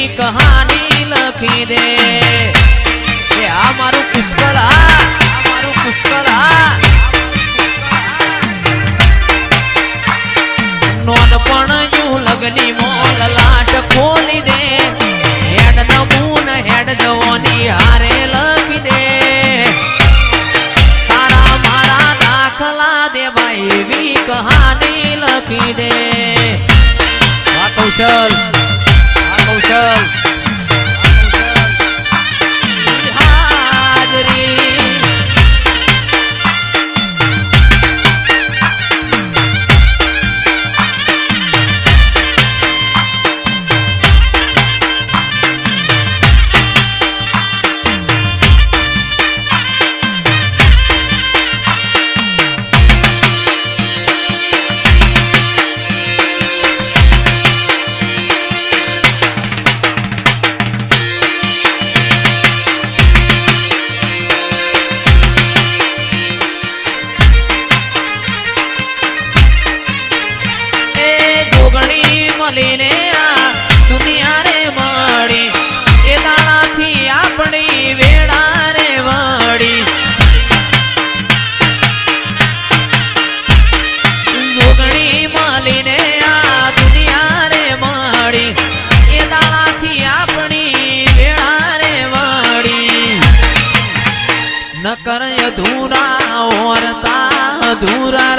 એવી કહાની લખી દે. કે આ મારું પુષ્કળ આ મારું પુષ્કળ આ. નોનપણ યુ લગની મોલ લાટ ખોલી દે. હેડ નમૂન, હેડ જવાની હારે લખી દે. તારા મારા દાખલા દેવા એવી કહાની લખી દે. કૌશલ Nation. dura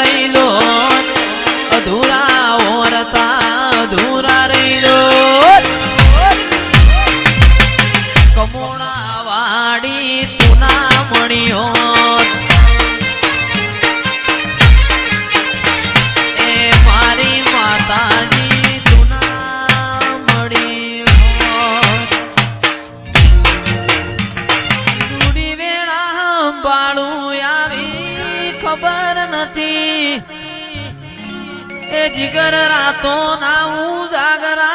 જીગર રાતો ના ઉજાગરાઓ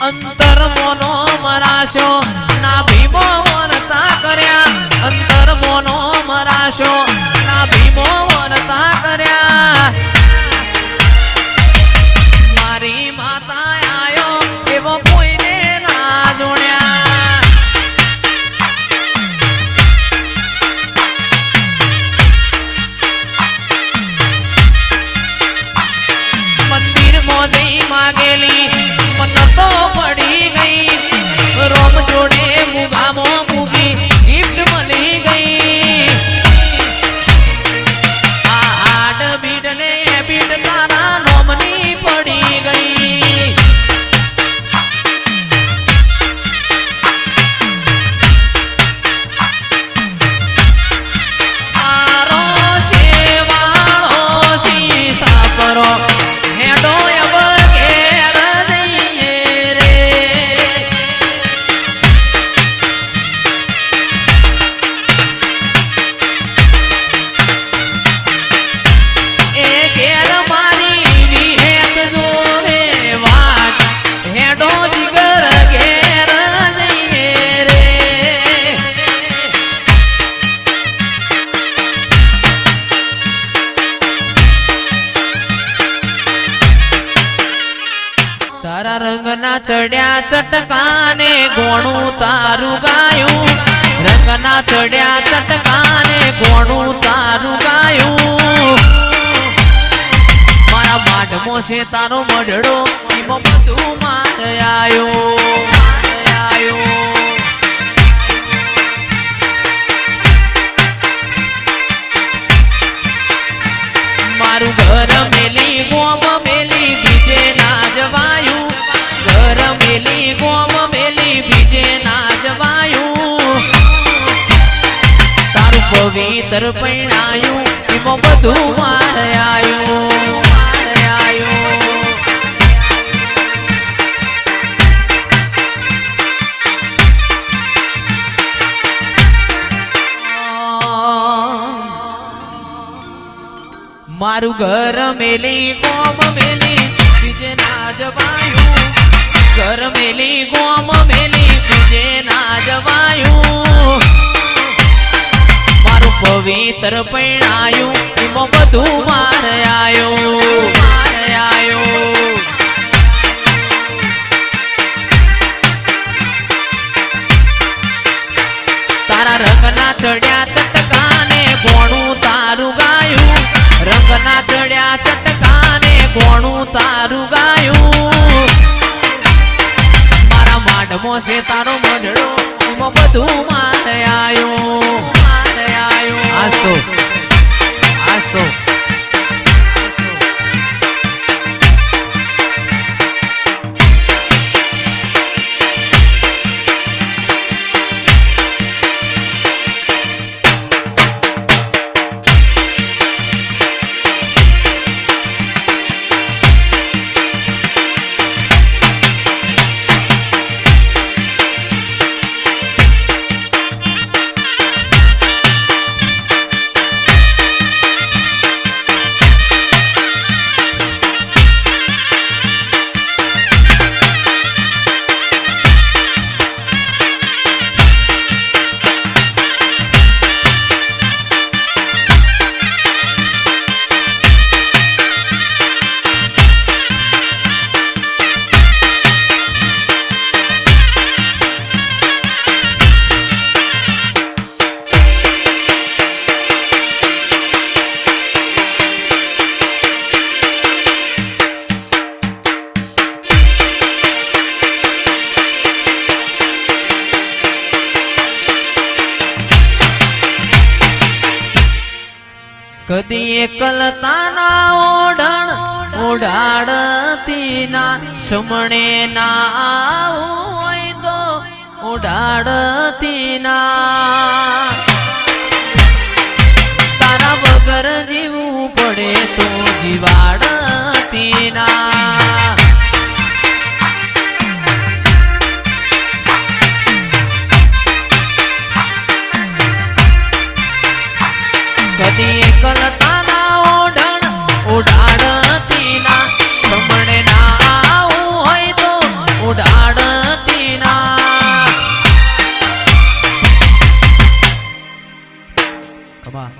અંતર મોનો મરાશો. ના ભીમો વરતા કર્યા. અંતર મોનો મરાશો. ના ભીમો વરતા કર્યા. મારી માતા આયો એવો કોઈને ના જોડ્યા. મંદિર મોદી માગેલી. ચડ્યા ચટકાને ગોણું તારું ગાયું. રંગના ચડ્યા ચટકાને ગોણું તારું ગાયું. મારા માઢમો છે તારો મઢડો એમાં બધું માર આવ્યો માર ઘર મેલી ગોમ મેલી ગોમ મેલી બીજે ના જવાયું. તારું પવિત્ર પૈણાયું એમાં બધું માર આવ્યું મારું ઘર મેલી કોમ મેલી, બીજે ના જવાયું. ઘર મેલી કોમ મેલી બીજે ના જવાયું. મારું પવિત્ર પૈણાયું એમાં બધું માર આયું. છે તારો મંડળો. એમાં બધું મારે ઓઢાડતી ના સમણે ના હોય તો ઉડાડતીના. તારા વગર જીવવું પડે તો જીવાડતી ના કમા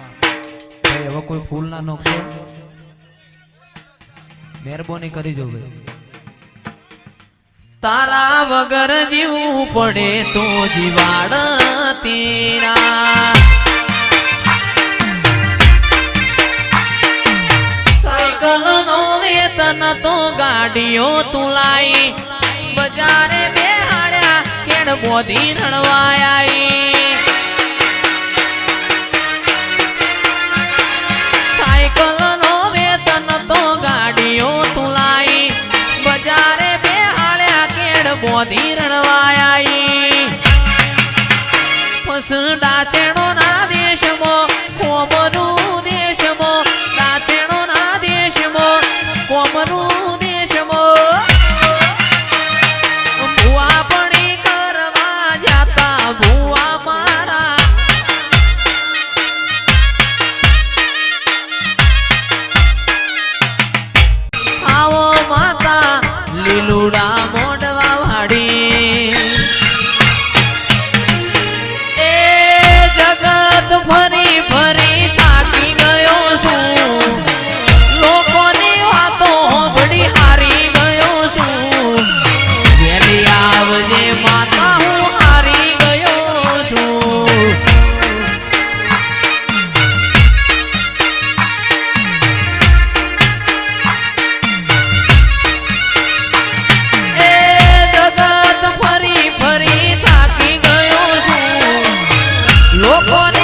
ભાઈ કોઈ ફૂલ ના નોખશો મહેરબાની કરી જો તારા વગર જીવવું પડે તો જીવાડ તીરા. સાયકલ નો વેતન તો ગાડીઓ તુલાઈ. બજારે બેહાડ્યા કેડ બોધી રણવાયાઈ. કેડ રણવાયા ફસડા ચેડો ના up on